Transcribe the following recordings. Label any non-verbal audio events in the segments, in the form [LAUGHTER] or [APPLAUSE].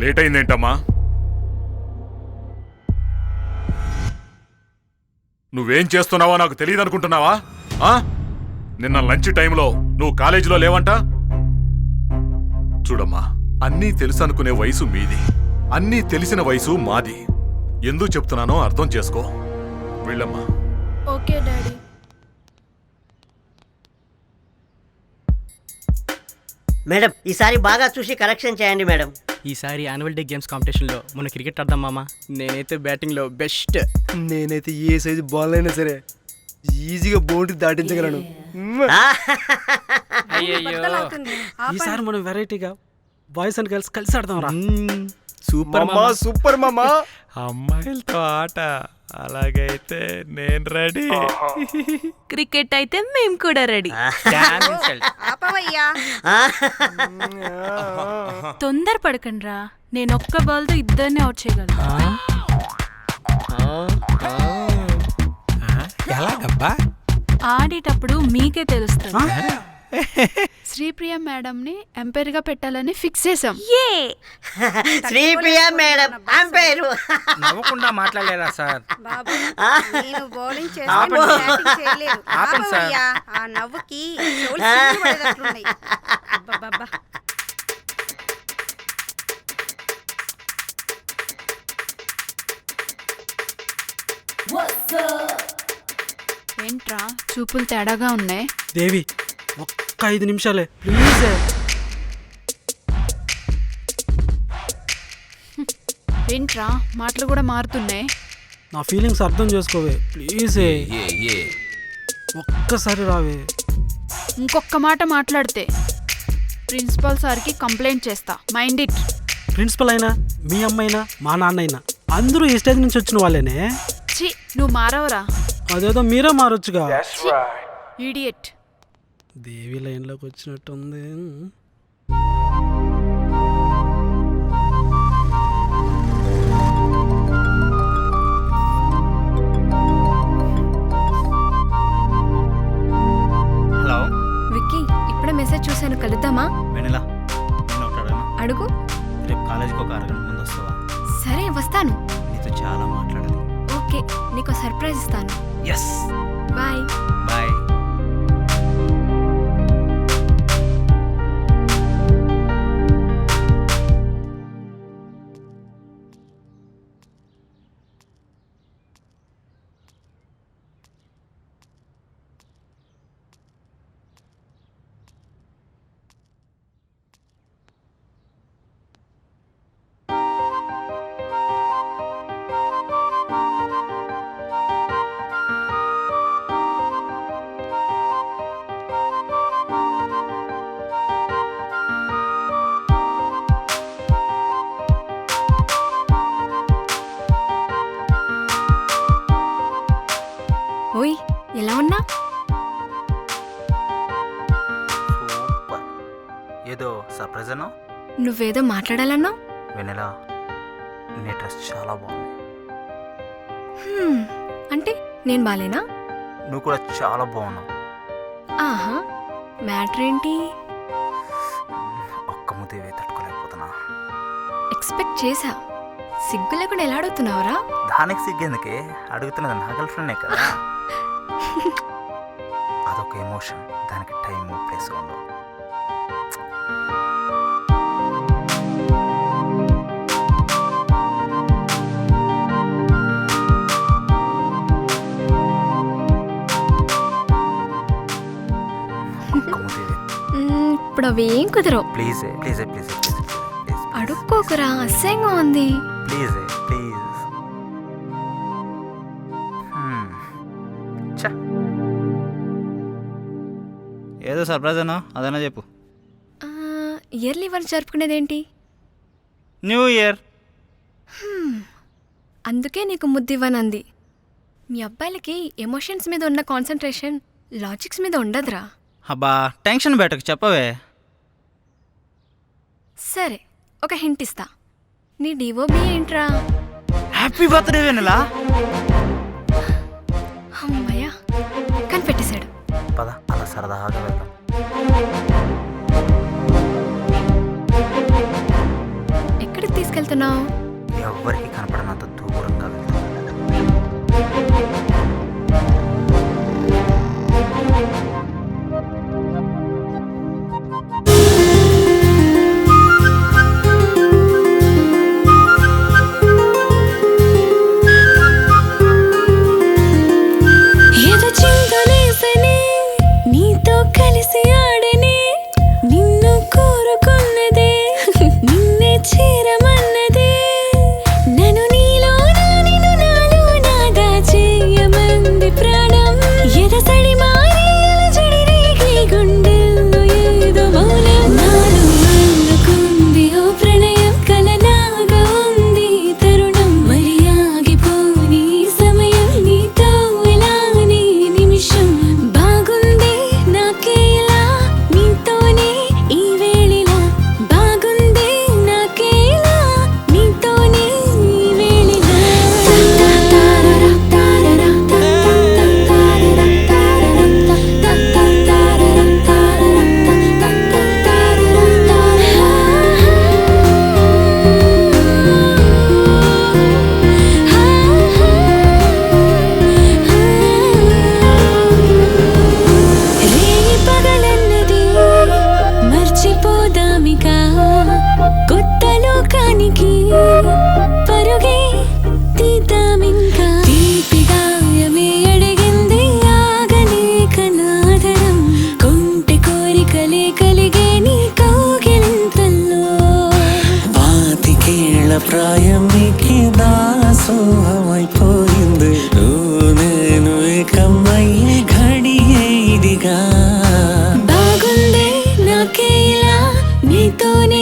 Late అయిందేంటమ్మా నువ్వేం చేస్తున్నావో నాకు తెలియదు అనుకుంటున్నావా నిన్న లంచ్ టైంలో నువ్వు కాలేజీలో లేవంట? చూడమ్మా అన్నీ తెలుసు అనుకునే వయసు మీది. అన్నీ తెలిసిన వయసు మాది. ఎందుకు చెప్తున్నానో అర్థం చేసుకో. వెళ్ళమ్మా. Okay daddy. మేడం ఈసారి బాగా చూసి కరెక్షన్ చేయండి మేడం. ఈసారి యాన్యువల్ డే గేమ్స్ కాంపిటీషన్లో మన క్రికెట్ ఆడదాం మామ. నేనైతే బ్యాటింగ్లో బెస్ట్ నేనైతే ఏ సైజు బాల్ అయినా సరే ఈజీగా బౌండరీ దాటించగలను. అయ్యయ్యో. ఈసారి మనం వెరైటీగా బాయ్స్ అండ్ గర్ల్స్ కలిసి ఆడదాం రా. సూపర్ మామా. సూపర్ మామా. అమ్మాయిలతో ఆట. అలాగైతే నేను రెడీ. క్రికెట్ అయితే మేము కూడా రెడీ. [LAUGHS] ఆపవయ్యా. తొందర పడకండ్రా నేను ఒక్క బాల్తో ఇద్దరిని అవుట్ చేయగలను. ఎలాగబ్బా? ఆడేటప్పుడు మీకే తెలుస్తుంది. శ్రీప్రియ మేడంని ఎంపైర్గా పెట్టాలని ఫిక్స్ చేసాం శ్రీప్రియ మేడం అంపేరు. నవ్వకుండా మాట్లాడలేరా సార్? బాబు నేను బౌలింగ్ చేస్తాను బ్యాటింగ్ చేయలేను ఆపవయ్యా ఆ నవ్వుకి చెవులు. అబ్బబ్బబ్బా. ఏంట్రా చూపులు తేడాగా ఉన్నాయి? దేవి ఒక్క ఐదు నిమిషాలే. ప్లీజ్. ఏంట్రా? మాటలు కూడా మారుతున్నాయి. నా ఫీలింగ్స్ అర్థం చేసుకోవే. ప్లీజ్. ఒక్కసారి రావే. ఇంకొక మాట మాట్లాడితే ప్రిన్సిపల్ సార్కి కంప్లైంట్ చేస్తా. Mind it. ప్రిన్సిపల్ అయినా మీ అమ్మైనా మా నాన్న అయినా అందరూ ఈ స్టేజ్ నుంచి వచ్చిన వాళ్ళేనే? ఛీ నువ్వు మారవరా? అదేదో మీరే మారొచ్చుగా. ఈడియట్. దేవి లైన్లోకి వచ్చినట్టుంది. ఏదో సర్ప్రైజ్ నువ్వేదో మాట్లాడాలన్నావు? వెనిలా నీ డ్రెస్ చాలా బాగుంది. అంటే నేను బాలేనా? నువ్వు కూడా చాలా బాగున్నావు. ఆహా మ్యాటర్ ఏంటి? ఒక్క ముద్దే తట్టుకోలేకపోతున్నా. ఎక్స్పెక్ట్ చేసా సిగ్గు లేకుండా ఎలా అడుగుతున్నావురా? దానికి సిగ్గేందుకే అడుగుతున్నది నా గర్ల్ ఫ్రెండే కదా. [LAUGHS] అదొక ఎమోషన్. దానికి టైం ప్లేస్ ఉండవు ఇప్పుడు అవేం కుదరవు. ప్లీజ్ ప్లీజ్ ప్లీజ్ అడుక్కోకురా అసహ్యంగా ఉంది. ప్లీజ్ ప్లీజ్ ఏదో సర్ప్రైజ్ అన్నా అదన్నా చెప్పు. Yearly once జరుపుకునేదేంటి? New year. అందుకే నీకు ముద్దివ్వనంది మీ అబ్బాయిలకి ఎమోషన్స్ మీద ఉన్న కాన్సన్ట్రేషన్ లాజిక్స్ మీద ఉండదురా. అబ్బా టెన్షన్ బయటకు చెప్పవే. సరే ఒక హింట్ ఇస్తా. నీ డివోబీ ఏంట్రా? హ్యాపీ బర్త్డే వెనలా అమ్మయ్యా కనిపెట్టేశాడు. పద అలా సరదాగా వెళ్దాం. ఎక్కడికి వెళ్తున్నావు ఎవరికి కనపడనంత దూరంగా వెళ్తున్నావు জীবনে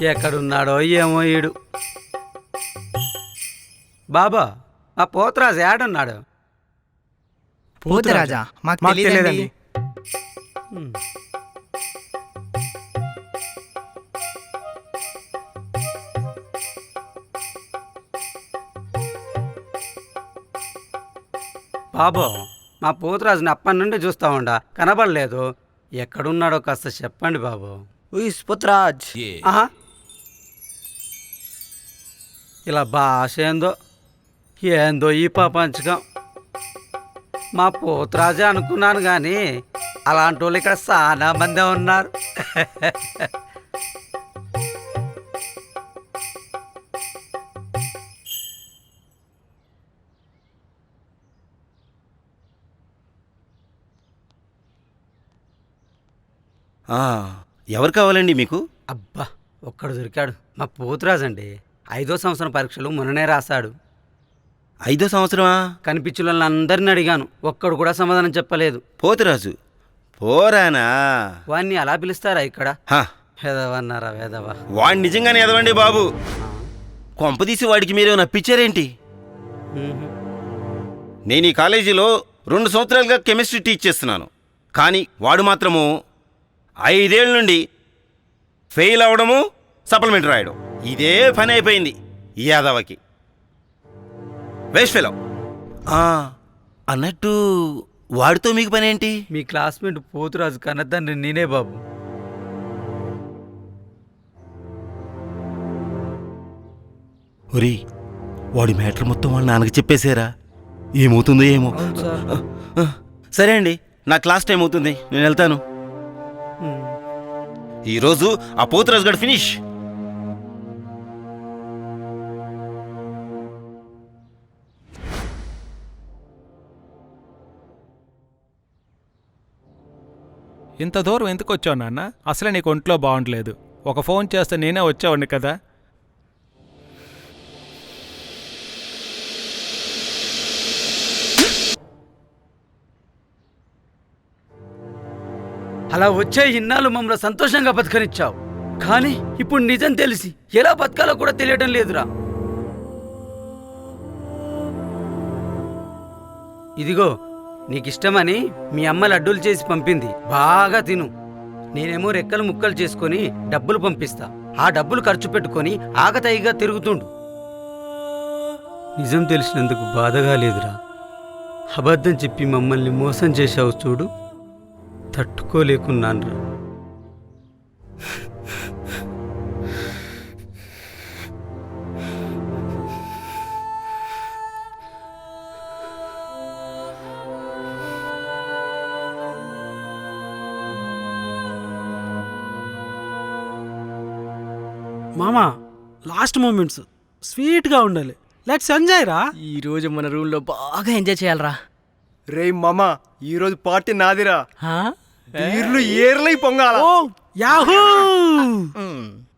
ఎక్కడున్నాడో ఏమో ఈడు. బాబా ఆ పోతరాజు ఏడున్నాడు? పోతురాజా బాబో మా పోతురాజుని అప్పటి నుండి చూస్తా ఉండా. కనబడలేదు. ఎక్కడున్నాడో కాస్త చెప్పండి బాబు. ఉయిస్ పుత్రాజ్. ఇలా భాష ఏందో ఏందో ఈ ప్రపంచకం. మా పోతురాజే అనుకున్నాను కానీ అలాంటి వాళ్ళు ఇక్కడ చాలా మందే ఉన్నారు. ఎవరు కావాలండి మీకు? అబ్బా ఒక్కడు దొరికాడు. మా పోతురాజండి. ఐదో సంవత్సరం పరీక్షలు మొన్ననే రాశాడు. ఐదో సంవత్సరమా? కనిపించులని అందరిని అడిగాను. ఒక్కడు కూడా సమాధానం చెప్పలేదు. పోతురాజు పోరానా? వాణ్ణి అలా పిలుస్తారా ఇక్కడ? హా, వేదవన్నారా వేదవ వాడు నిజంగానే ఎదవండి బాబు. కొంపదీసి వాడికి మీరు నప్పించారేంటి మ్మ్. నేను ఈ కాలేజీలో రెండు సంవత్సరాలుగా కెమిస్ట్రీ టీచ్ చేస్తున్నాను. కానీ వాడు మాత్రము ఐదేళ్ళ నుండి ఫెయిల్ అవ్వడము సప్లిమెంట్ రాయడం. ఇదే పని అయిపోయింది ఈ యాదవకి. Waste fellow. అన్నట్టు వాడితో మీకు పని ఏంటి మీ క్లాస్మేట్ పోతురాజు కన్నతండ్రి నేనే బాబు. ఒరి వాడి మ్యాటర్ మొత్తం వాళ్ళ నాన్నకి చెప్పేశారా? ఏమవుతుందో ఏమో. సార్. అండి నా క్లాస్ టైం అవుతుంది నేను వెళ్తాను. ఈరోజు ఆ పోతురాజు గడు ఫినిష్. ఇంత దూరం ఎందుకు వచ్చావు నాన్న? అసలే నీకు ఒంట్లో బాగుండలేదు. ఒక ఫోన్ చేస్తే నేనే వచ్చేవాడిని కదా? అలా వచ్చే ఇన్నాళ్ళు మమ్మల్ని సంతోషంగా బతకనిచ్చావు. కానీ ఇప్పుడు నిజం తెలిసి ఎలా బతకాలో కూడా తెలియడం లేదురా. ఇదిగో నీకిష్టమని మీ అమ్మ లడ్డూలు చేసి పంపింది. బాగా తిను. నేనేమో రెక్కలు ముక్కలు చేసుకొని డబ్బులు పంపిస్తా. ఆ డబ్బులు ఖర్చు పెట్టుకొని ఆగతాయిగా తిరుగుతుండు. నిజం తెలిసినందుకు బాధగా లేదురా. అబద్ధం చెప్పి మమ్మల్ని మోసం చేశావు చూడు. తట్టుకోలేకున్నాన్రా. మామా లాస్ట్ మూమెంట్స్. స్వీట్గా ఉండాలి. లెట్స్ ఎంజాయ్ రా. ఈ రోజు మన రూమ్లో బాగా ఎంజాయ్ చేయాలరా. రే మామా ఈ రోజు పార్టీ నాదిరా? బీర్లు ఏర్లై పొంగాల. ఓ యాహూ.